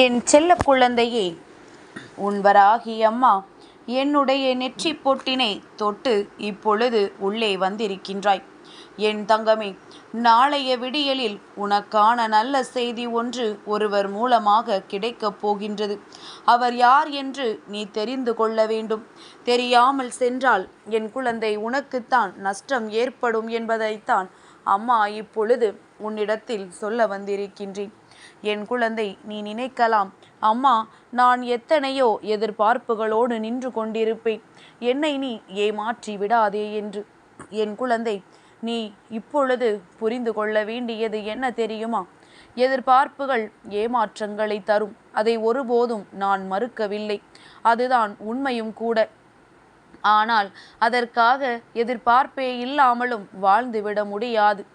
என் செல்ல குழந்தையே உன்வராகி அம்மா என்னுடைய நெற்றி பொட்டினை தொட்டு இப்பொழுது உள்ளே வந்திருக்கின்றாய். என் தங்கமே நாளைய விடியலில் உனக்கான நல்ல செய்தி ஒன்று ஒருவர் மூலமாக கிடைக்கப் போகின்றது. அவர் யார் என்று நீ தெரிந்து கொள்ள வேண்டும். தெரியாமல் சென்றால் என் குழந்தை உனக்குத்தான் நஷ்டம் ஏற்படும் என்பதைத்தான் அம்மா இப்பொழுது உன்னிடத்தில் சொல்ல வந்திருக்கின்றேன். என் குழந்தை நீ நினைக்கலாம். அம்மா நான் எத்தனையோ எதிர்பார்ப்புகளோடு நின்று கொண்டிருப்பேன். என்னை நீ ஏமாற்றி விடாதே என்று. என் குழந்தை நீ இப்பொழுது புரிந்து கொள்ள வேண்டியது என்ன தெரியுமா? எதிர்பார்ப்புகள் ஏமாற்றங்களை தரும். அதை ஒருபோதும் நான் மறுக்கவில்லை. அதுதான் உண்மையும் கூட. ஆனால் அதற்காக எதிர்பார்ப்பே இல்லாமலும் வாழ்ந்துவிட முடியாது.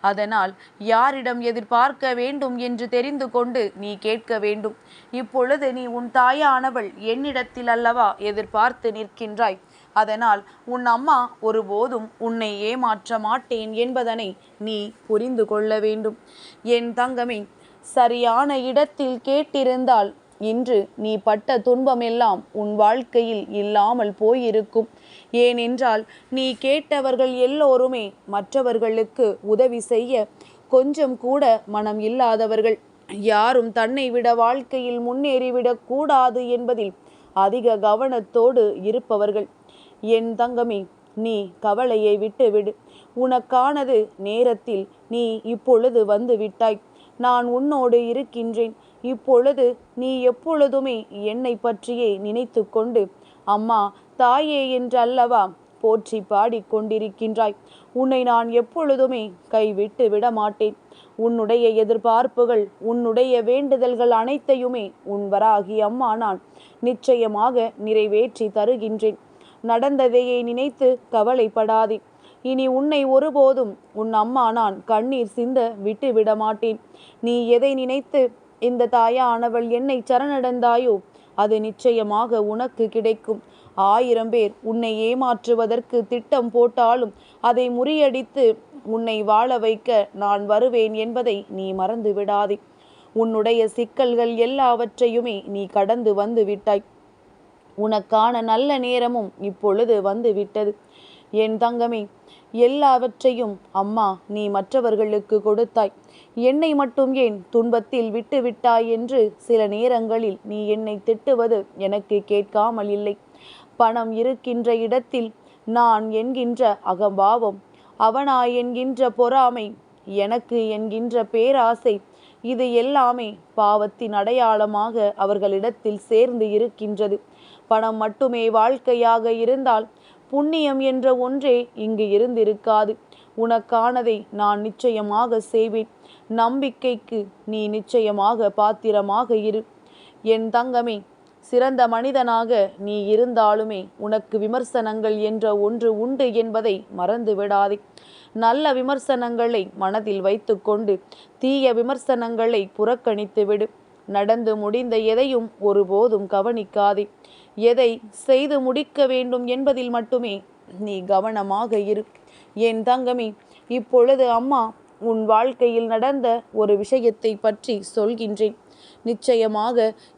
அதனால் யாரிடம் எதிர்பார்க்க வேண்டும் என்று தெரிந்து கொண்டு நீ கேட்க வேண்டும். இப்பொழுது நீ உன் தாயானவள் என்னிடத்தில் அல்லவா எதிர்பார்த்து நிற்கின்றாய்? அதனால் உன் அம்மா ஒருபோதும் உன்னை ஏமாற்ற மாட்டேன் என்பதனை நீ புரிந்து கொள்ள வேண்டும். என் தங்கமே சரியான இடத்தில் கேட்டிருந்தால் இன்று நீ பட்ட துன்பமெல்லாம் உன் வாழ்க்கையில் இல்லாமல் போயிருக்கும். ஏனென்றால் நீ கேட்டவர்கள் எல்லோருமே மற்றவர்களுக்கு உதவி செய்ய கொஞ்சம் கூட மனம் இல்லாதவர்கள். யாரும் தன்னை விட வாழ்க்கையில் முன்னேறிவிடக் கூடாது என்பதில் அதிக கவனத்தோடு இருப்பவர்கள். என் தங்கமே நீ கவலையை விட்டுவிடு. உனக்கானது நேரத்தில் நீ இப்பொழுது வந்து விட்டாய். நான் உன்னோடு இருக்கின்றேன். இப்பொழுது நீ எப்பொழுதுமே என்னை பற்றியே நினைத்து கொண்டு அம்மா தாயே என்றல்லவா போற்றி பாடிக்கொண்டிருக்கின்றாய். உன்னை நான் எப்பொழுதுமே கைவிட்டு விடமாட்டேன். உன்னுடைய எதிர்பார்ப்புகள் உன்னுடைய வேண்டுதல்கள் அனைத்தையுமே உன் வராகி அம்மா நான் நிச்சயமாக நிறைவேற்றி தருகின்றேன். நடந்ததையே நினைத்து கவலைப்படாதே. இனி உன்னை ஒருபோதும் உன் அம்மா நான் கண்ணீர் சிந்த விட்டு விடமாட்டேன் நீ எதை நினைத்து இந்த தாயானவள் என்னை சரணடைந்தாயோ அது நிச்சயமாக உனக்கு கிடைக்கும். ஆயிரம் பேர் உன்னை ஏமாற்றுவதற்கு திட்டம் போட்டாலும் அதை முறியடித்து உன்னை வாழ வைக்க நான் வருவேன் என்பதை நீ மறந்து விடாதே. உன்னுடைய சிக்கல்கள் எல்லாவற்றையுமே நீ கடந்து வந்து விட்டாய். உனக்கான நல்ல நேரமும் இப்பொழுது வந்து விட்டது. என் தங்கமே எல்லாவற்றையும் அம்மா நீ மற்றவர்களுக்கு கொடுத்தாய். என்னை மட்டும் ஏன் துன்பத்தில் விட்டு விட்டாய் என்று சில நேரங்களில் நீ என்னை திட்டுவது எனக்கு கேட்காமல் இல்லை. பணம் இருக்கின்ற இடத்தில் நான் என்கின்ற அகம்பாவம் அவனா என்கின்ற பொறாமை எனக்கு என்கின்ற பேராசை இது எல்லாமே பாவத்தின் அடையாளமாக அவர்களிடத்தில் சேர்ந்து இருக்கின்றது. பணம் மட்டுமே வாழ்க்கையாக இருந்தால் புண்ணியம் என்ற ஒன்றே இங்கு இருந்திருக்காது. உனக்கானதை நான் நிச்சயமாக செய்வேன். நம்பிக்கைக்கு நீ நிச்சயமாக பாத்திரமாக இரு. என் தங்கமே சிறந்த மனிதனாக நீ இருந்தாலுமே உனக்கு விமர்சனங்கள் என்ற ஒன்று உண்டு என்பதை மறந்து விடாதே நல்ல விமர்சனங்களை மனதில் வைத்துக்கொண்டு தீய விமர்சனங்களை புறக்கணித்து விடு நடந்து முடிந்த எதையும் ஒருபோதும் கவனிக்காதே. எதை செய்து முடிக்க வேண்டும் என்பதில் மட்டுமே நீ கவனமாக இரு. என் தங்கமி இப்பொழுது அம்மா உன் வாழ்க்கையில் நடந்த ஒரு விஷயத்தை பற்றி சொல்கின்றேன். நிச்சயமாக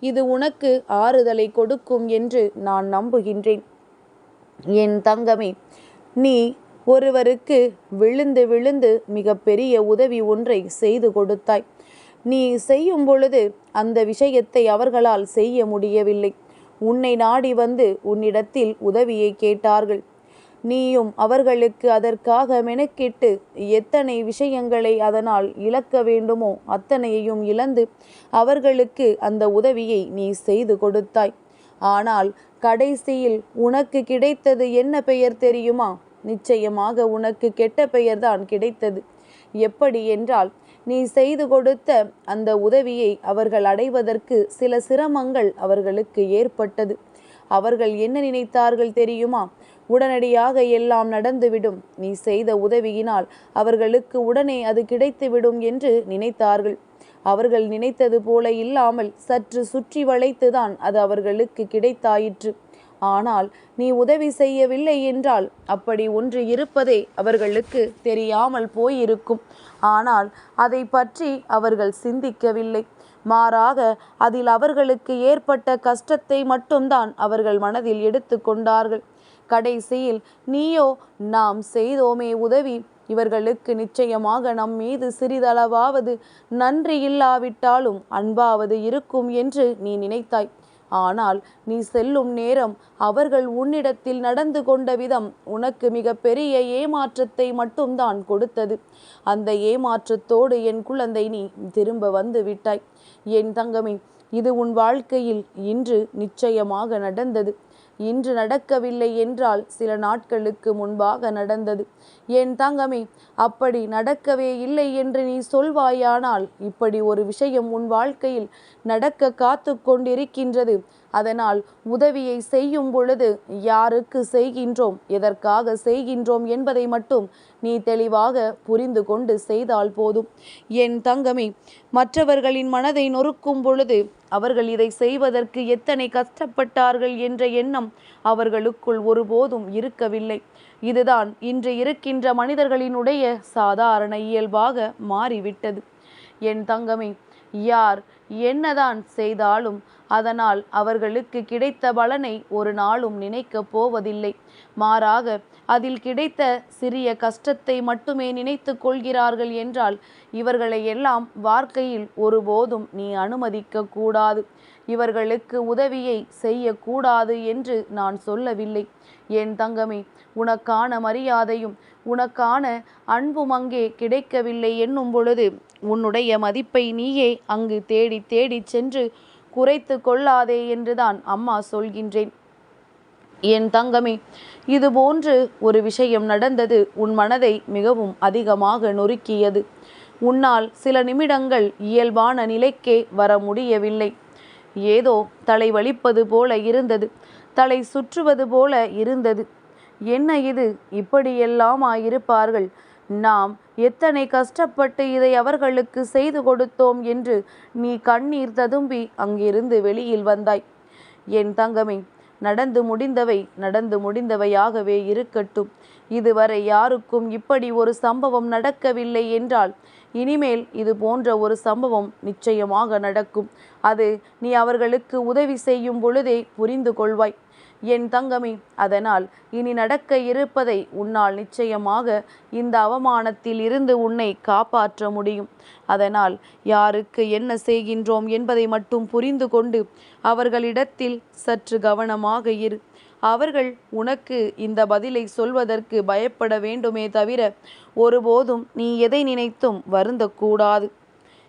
இது உனக்கு ஆறுதலை கொடுக்கும் என்று நான் நம்புகின்றேன். என் தங்கமே நீ ஒருவருக்கு விழுந்து விழுந்து மிகப்பெரிய உதவி ஒன்றை செய்து கொடுத்தாய். நீ செய்யும் பொழுது அந்த விஷயத்தை அவர்களால் செய்ய முடியவில்லை. உன்னை நாடி வந்து உன்னிடத்தில் உதவியை கேட்டார்கள். நீயும் அவர்களுக்கு அதற்காக மெனக்கிட்டு எத்தனை விஷயங்களை அதனால் இழக்க வேண்டுமோ அத்தனையையும் இழந்து அவர்களுக்கு அந்த உதவியை நீ செய்து கொடுத்தாய். ஆனால் கடைசியில் உனக்கு கிடைத்தது என்ன பெயர் தெரியுமா? நிச்சயமாக உனக்கு கெட்ட பெயர்தான் கிடைத்தது. எப்படி என்றால் நீ செய்து கொடுத்த அந்த உதவியை அவர்கள் அடைவதற்கு சில சிரமங்கள் அவர்களுக்கு ஏற்பட்டது. அவர்கள் என்ன நினைத்தார்கள் தெரியுமா? உடனடியாக எல்லாம் நடந்துவிடும். நீ செய்த உதவியினால் அவர்களுக்கு உடனே அது கிடைத்துவிடும் என்று நினைத்தார்கள். அவர்கள் நினைத்தது போல இல்லாமல் சற்று சுற்றி வளைத்துதான் அது அவர்களுக்கு கிடைத்தாயிற்று. ஆனால் நீ உதவி செய்யவில்லை என்றால் அப்படி ஒன்று இருப்பதே அவர்களுக்கு தெரியாமல் போயிருக்கும். ஆனால் அதை பற்றி அவர்கள் சிந்திக்கவில்லை. மாறாக அதில் அவர்களுக்கு ஏற்பட்ட கஷ்டத்தை மட்டும்தான் அவர்கள் மனதில் எடுத்து கொண்டார்கள். கடைசியில் நீயோ நாம் செய்தோமே உதவி. இவர்களுக்கு நிச்சயமாக நம் மீது சிறிதளவாவது நன்றி இல்லாவிட்டாலும் அன்பாவது இருக்கும் என்று நீ நினைத்தாய். ஆனால் நீ செல்லும் நேரம் அவர்கள் உன்னிடத்தில் நடந்து கொண்ட விதம் உனக்கு மிக பெரிய ஏமாற்றத்தை மட்டும்தான் கொடுத்தது. அந்த ஏமாற்றத்தோடு என் குழந்தை நீ திரும்ப வந்து விட்டாய். என் தங்கமே இது உன் வாழ்க்கையில் இன்று நிச்சயமாக நடந்தது. இன்று நடக்கவில்லை என்றால் சில நாட்களுக்கு முன்பாக நடந்தது. என் தங்கமே அப்படி நடக்கவே இல்லை என்று நீ சொல்வாயானால் இப்படி ஒரு விஷயம் உன் வாழ்க்கையில் நடக்க காத்து கொண்டிருக்கின்றது. அதனால் உதவியை செய்யும் பொழுது யாருக்கு செய்கின்றோம் எதற்காக செய்கின்றோம் என்பதை மட்டும் நீ தெளிவாக புரிந்து கொண்டு செய்தால் போதும். என் தங்கமே மற்றவர்களின் மனதை நொறுக்கும் பொழுது அவர்கள் இதை செய்வதற்கு எத்தனை கஷ்டப்பட்டார்கள் என்ற எண்ணம் அவர்களுக்குள் ஒருபோதும் இருக்கவில்லை. இதுதான் இன்று இருக்கின்ற மனிதர்களினுடைய சாதாரண இயல்பாக மாறிவிட்டது. என் தங்கமே யார் என்னதான் செய்தாலும் அதனால் அவர்களுக்கு கிடைத்த பலனை ஒரு நாளும் நினைக்கப் போவதில்லை. மாறாக அதில் கிடைத்த சிறிய கஷ்டத்தை மட்டுமே நினைத்து கொள்கிறார்கள் என்றால் இவர்களை எல்லாம் வாழ்க்கையில் ஒருபோதும் நீ அனுமதிக்க கூடாது. இவர்களுக்கு உதவியை செய்யக்கூடாது என்று நான் சொல்லவில்லை. என் தங்கமே உனக்கான மரியாதையும் உனக்கான அன்பும் அங்கே கிடைக்கவில்லை என்னும் பொழுது உன்னுடைய மதிப்பை நீயே அங்கு தேடி தேடி சென்று குறைத்து கொள்ளாதே என்றுதான் அம்மா சொல்கின்றேன். என் தங்கமே இது போன்று ஒரு விஷயம் நடந்தது உன் மனதை மிகவும் அதிகமாக நொறுக்கியது. உன்னால் சில நிமிடங்கள் இயல்பான நிலைக்கே வர முடியவில்லை. ஏதோ தலை வலிப்பது போல இருந்தது. தலை சுற்றுவது போல இருந்தது. என்ன இது? இப்படியெல்லாம் இருப்பார்கள் நாம் எத்தனை கஷ்டப்பட்டு இதை அவர்களுக்கு செய்து கொடுத்தோம் என்று நீ கண்ணீர் ததும்பி அங்கிருந்து வெளியில் வந்தாய். என் தங்கமே நடந்து முடிந்தவை நடந்து முடிந்தவையாகவே இருக்கட்டும். இதுவரை யாருக்கும் இப்படி ஒரு சம்பவம் நடக்கவில்லை என்றால் இனிமேல் இது போன்ற ஒரு சம்பவம் நிச்சயமாக நடக்கும். அது நீ அவர்களுக்கு உதவி செய்யும் பொழுதே புரிந்து கொள்வாய். என் தங்கமே அதனால் இனி நடக்க இருப்பதை உன்னால் நிச்சயமாக இந்த அவமானத்தில் இருந்து உன்னை காப்பாற்ற முடியும். அதனால் யாருக்கு என்ன செய்கின்றோம் என்பதை மட்டும் புரிந்து கொண்டு அவர்களிடத்தில் சற்று கவனமாக இரு. அவர்கள் உனக்கு இந்த பதிலை சொல்வதற்கு பயப்பட வேண்டுமே தவிர ஒருபோதும் நீ எதை நினைத்தும் வருந்தக்கூடாது.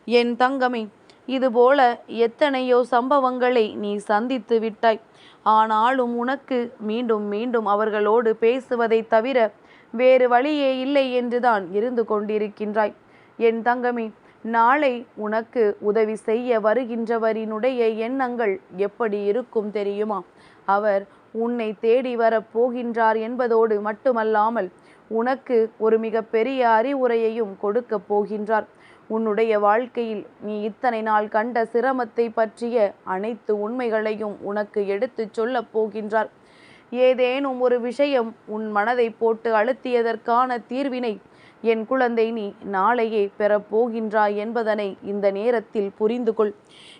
என் தங்கமே இதுபோல எத்தனையோ சம்பவங்களை நீ சந்தித்து விட்டாய். ஆனாலும் உனக்கு மீண்டும் மீண்டும் அவர்களோடு பேசுவதைத் தவிர வேறு வழியே இல்லை என்றுதான் இருந்து கொண்டிருக்கின்றாய். என் தங்கமே நாளை உனக்கு உதவி செய்ய வருகின்றவரினுடைய எண்ணங்கள் எப்படி இருக்கும் தெரியுமா? அவர் உன்னை தேடி வரப் போகின்றார் என்பதோடு மட்டுமல்லாமல் உனக்கு ஒரு மிகப்பெரிய அறிவுரையையும் கொடுக்கப் போகின்றார். உன்னுடைய வாழ்க்கையில் நீ இத்தனை நாள் கண்ட சிரமத்தை பற்றிய அனைத்து உண்மைகளையும் உனக்கு எடுத்துச் சொல்லப் போகின்றார். ஏதேனும் ஒரு விஷயம் உன் மனதை போட்டு அழுத்தியதற்கான தீர்வினை என் குழந்தை நீ நாளையே பெறப்போகின்றாய் என்பதனை இந்த நேரத்தில் புரிந்து கொள்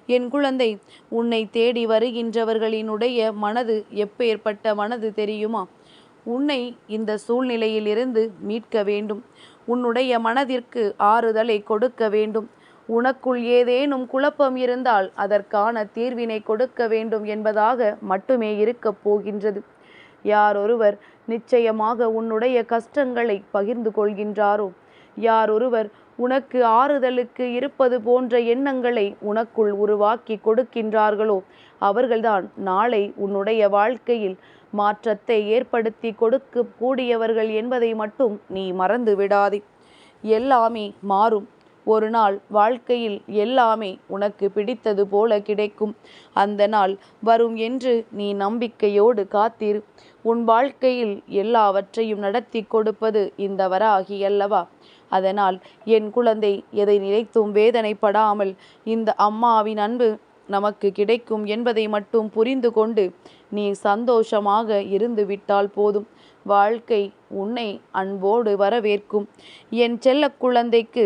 என் குழந்தை உன்னை தேடி வருகின்றவர்களினுடைய மனது எப்பேற்பட்ட மனது தெரியுமா? உன்னை இந்த சூழ்நிலையிலிருந்து மீட்க வேண்டும். உன்னுடைய மனதிற்கு ஆறுதலை கொடுக்க வேண்டும். உனக்குள் ஏதேனும் குழப்பம் இருந்தால் அதற்கான தீர்வினை கொடுக்க வேண்டும் என்பதாக மட்டுமே இருக்கப் போகின்றது. யாரொருவர் நிச்சயமாக உன்னுடைய கஷ்டங்களை பகிர்ந்து கொள்கின்றாரோ? யாரொருவர் உனக்கு ஆறுதலுக்கு இருப்பது போன்ற எண்ணங்களை உனக்குள் உருவாக்கி கொடுக்கின்றார்களோ அவர்கள்தான் நாளை உன்னுடைய வாழ்க்கையில் மாற்றத்தை ஏற்படுத்தி கொடுக்க கூடியவர்கள் என்பதை மட்டும் நீ மறந்து விடாதே எல்லாமே மாறும். ஒரு நாள் வாழ்க்கையில் எல்லாமே உனக்கு பிடித்தது போல கிடைக்கும். அந்த நாள் வரும் என்று நீ நம்பிக்கையோடு காத்திரு. உன் வாழ்க்கையில் எல்லாவற்றையும் நடத்தி கொடுப்பது இந்த வராகி அல்லவா? அதனால் என் குழந்தை எதை நினைத்தும் வேதனைப்படாமல் இந்த அம்மாவின் அன்பு நமக்கு கிடைக்கும் என்பதை மட்டும் புரிந்து கொண்டு நீ சந்தோஷமாக இருந்து விட்டால் போதும். வாழ்க்கை உன்னை அன்போடு வரவேற்கும். என் செல்ல குழந்தைக்கு